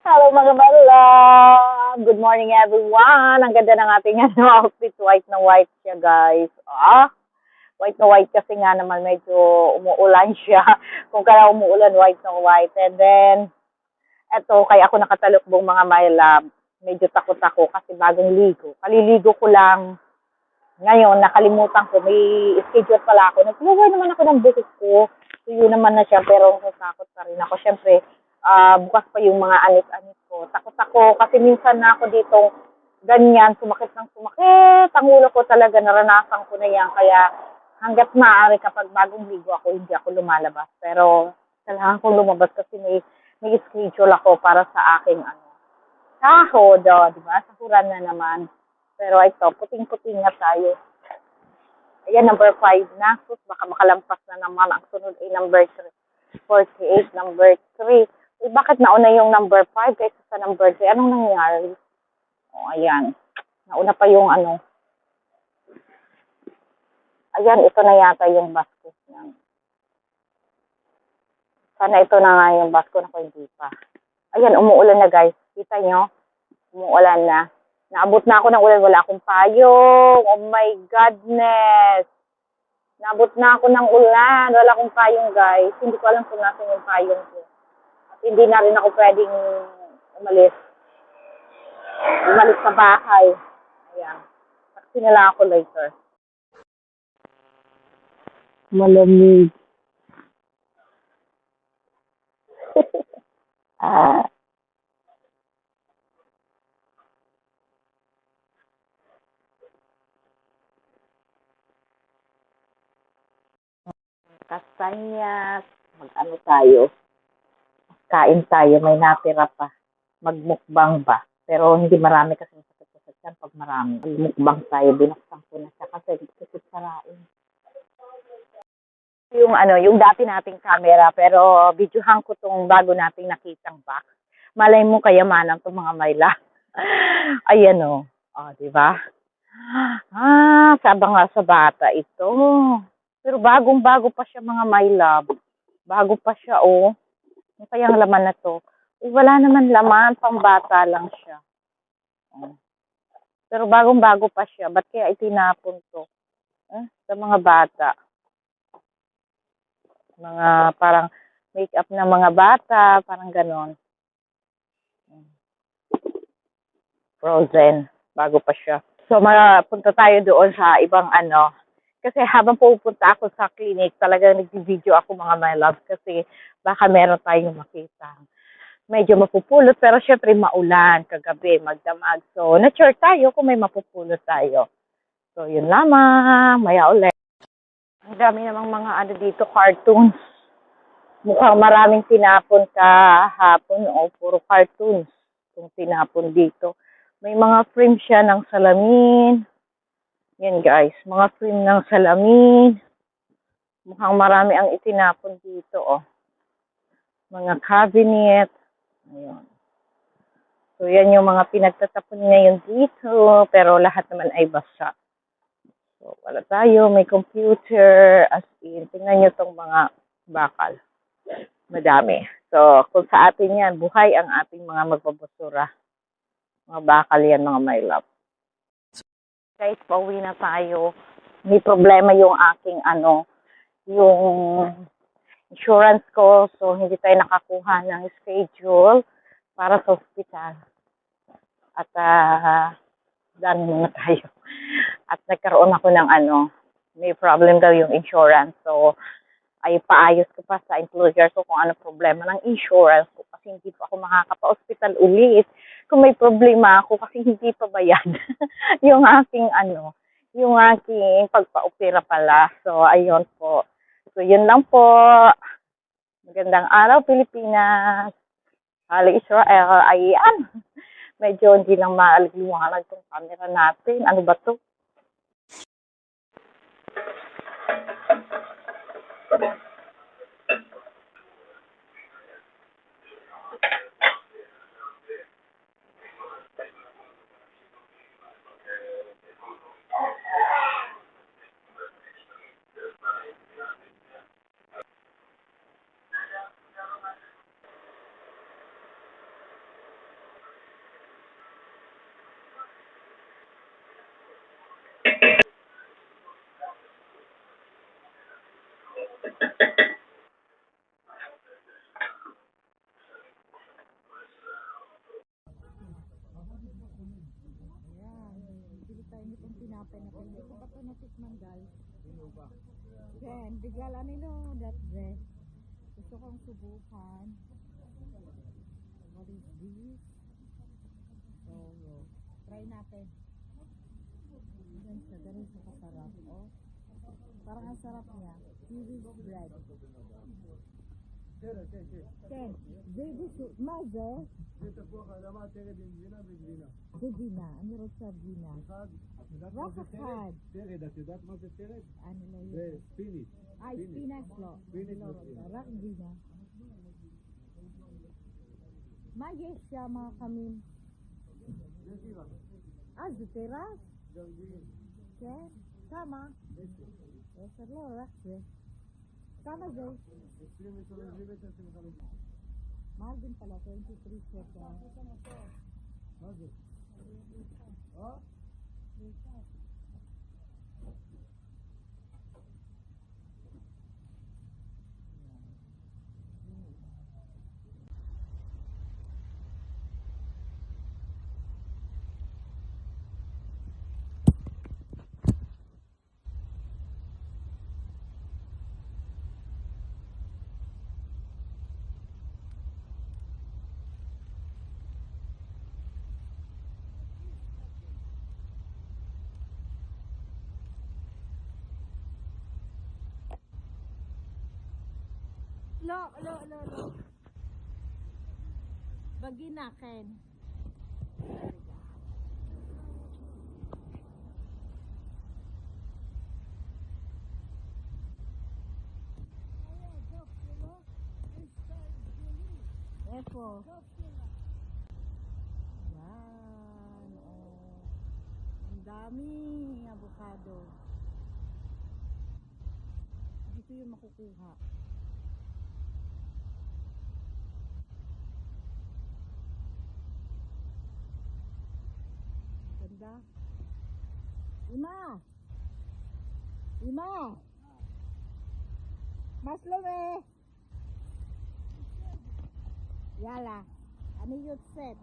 Hello mga mala! Good morning everyone! Ang ganda ng ating ano, outfit. White na white siya guys. Ah, white na white kasi nga naman medyo umuulan siya. Kung kaya umuulan, white na white. And then, eto, kaya ako nakatalukbong mga my love. Medyo takot ako kasi bagong ligo. Kaliligo ko lang. Ngayon, nakalimutan ko. May schedule pala ako. Nag-flower naman ako ng buhok ko. Tuyo naman na siya pero natatakot pa rin ako. Siyempre, ah, bukas pa yung mga anis-anis ko. Takot ako kasi minsan na ako dito ganyan, sumakit ng sumakit. Ang ulo ko talaga, naranasan ko na yan. Kaya hanggat maaari kapag bagong ligo ako, hindi ako lumalabas. Pero kailangan kong lumabas kasi may, may schedule ako para sa aking ano, sahod, oh, di ba? Sahuran na naman. Pero ito, puting-puting nga tayo. Ayan, number 5 na. Sus, baka makalampas na naman. Ang sunod ay number 3. 48, number 3. Eh, bakit nauna yung number 5 kaysa sa number 3? Anong nangyari? O, ayan. Nauna pa yung ano. Ayan, ito na yata yung basket niya. Sana ito na nga yung basket na hindi pa. Ayan, umuulan na guys. Kita nyo? Umuulan na. Naabot na ako ng ulan. Wala akong payong. Oh my godness. Naabot na ako ng ulan. Wala akong payong guys. Hindi ko alam kung nasan yung payong ko. Hindi na rin ako pwedeng umalis. Umalis sa bahay. Ayan. Taxi na lang ako later. Malamig. ah. Kastanyas. Mag-ano tayo? Kain tayo. May natira pa. Magmukbang ba? Pero hindi marami kasi sakit-sakit yan pag marami. Magmukbang tayo. Binuksan ko na siya kasi kasi sarain. Yung ano, yung dati nating camera, pero videohan ko tong bago nating nakitang box. Malay mo kayamanan tong mga mayla. Ayan o. Oh, di ba? Ah, sabang nga sa bata ito. Pero bagong-bago pa siya mga my love. Bago pa siya, oh. Ano kayang laman na to? Eh, wala naman laman, pang bata lang siya. Oh. Pero bagong-bago pa siya. Ba't kaya itinapon to? Eh, sa mga bata. Mga parang make-up ng mga bata, parang ganon. Frozen. Bago pa siya. So, punta tayo doon sa ibang ano, kasi habang pupunta ako sa clinic, talagang nag-video ako mga my love kasi baka meron tayong makita. Medyo mapupulot pero syempre maulan kagabi, magdamag. So, na-sure tayo kung may mapupulot tayo. So, yun lamang. Maya ulit. Ang dami namang mga ano dito, cartoons. Mukhang maraming tinapon kahapon o puro cartoons kung tinapon dito. May mga frame siya ng salamin. Yan guys, mga frame ng salamin. Mukhang marami ang itinapon dito, oh. Mga cabinet. Ayun. So, yan yung mga pinagtatapon ngayon dito. Pero lahat naman ay basa. So, wala tayo. May computer. As in, tingnan nyo tong mga bakal. Madami. So, kung sa atin yan, buhay ang ating mga magbabasura. Mga bakal yan, mga my love guys, pauwi na tayo. May problema yung aking ano, yung insurance ko. So, hindi tayo nakakuha ng schedule para sa hospital. At, uh, done muna tayo. At nagkaroon ako ng ano, may problem daw yung insurance. So, ay paayos ko pa sa employer ko kung ano problema ng insurance ko kasi hindi pa ako makakapa-hospital ulit. Kung may problema ako kasi hindi pa bayad yung aking ano, yung aking pagpa-opera pala. So, ayun po. So, yun lang po. Magandang araw, Pilipinas. Hali Israel. Ayan. Medyo hindi lang maaliwanag tong camera natin. Ano ba to? Hindi ko pa ito. Then, bigala that dress. Gusto kong subukan. What is this? So, try natin. Ganun siya, ganun siya kasarap. Oh. Parang ang sarap niya. Kiwi bread. תראה, כן, כן. Ken, baby soup. מה זה? זה תפוח אדמה, תרד עם גבינה וגבינה. זה גינה. אני רוצה גינה. אחד, את יודעת מה זה. תרד? תרד, את יודעת מה זה תרד? אני לא זה יודעת. ספינית. אה, ספינץ לא. ספינץ אני לא רוצה. רק גינה. מה יש שם, חמים? זה שירה. אה, זה תירס? גרגירים. כן. כמה? עשר. עשר, לא, רק זה. Sana Jay. Mahal din pala, 23 set. Mahal. Oh? Lo, lo, lo, lo. Baginakin. Epo. Yan. Oh. Ang dami avocado. Dito yung makukuha. Ganda. Ima! Ima! Maslome! Yala. Ano yung set?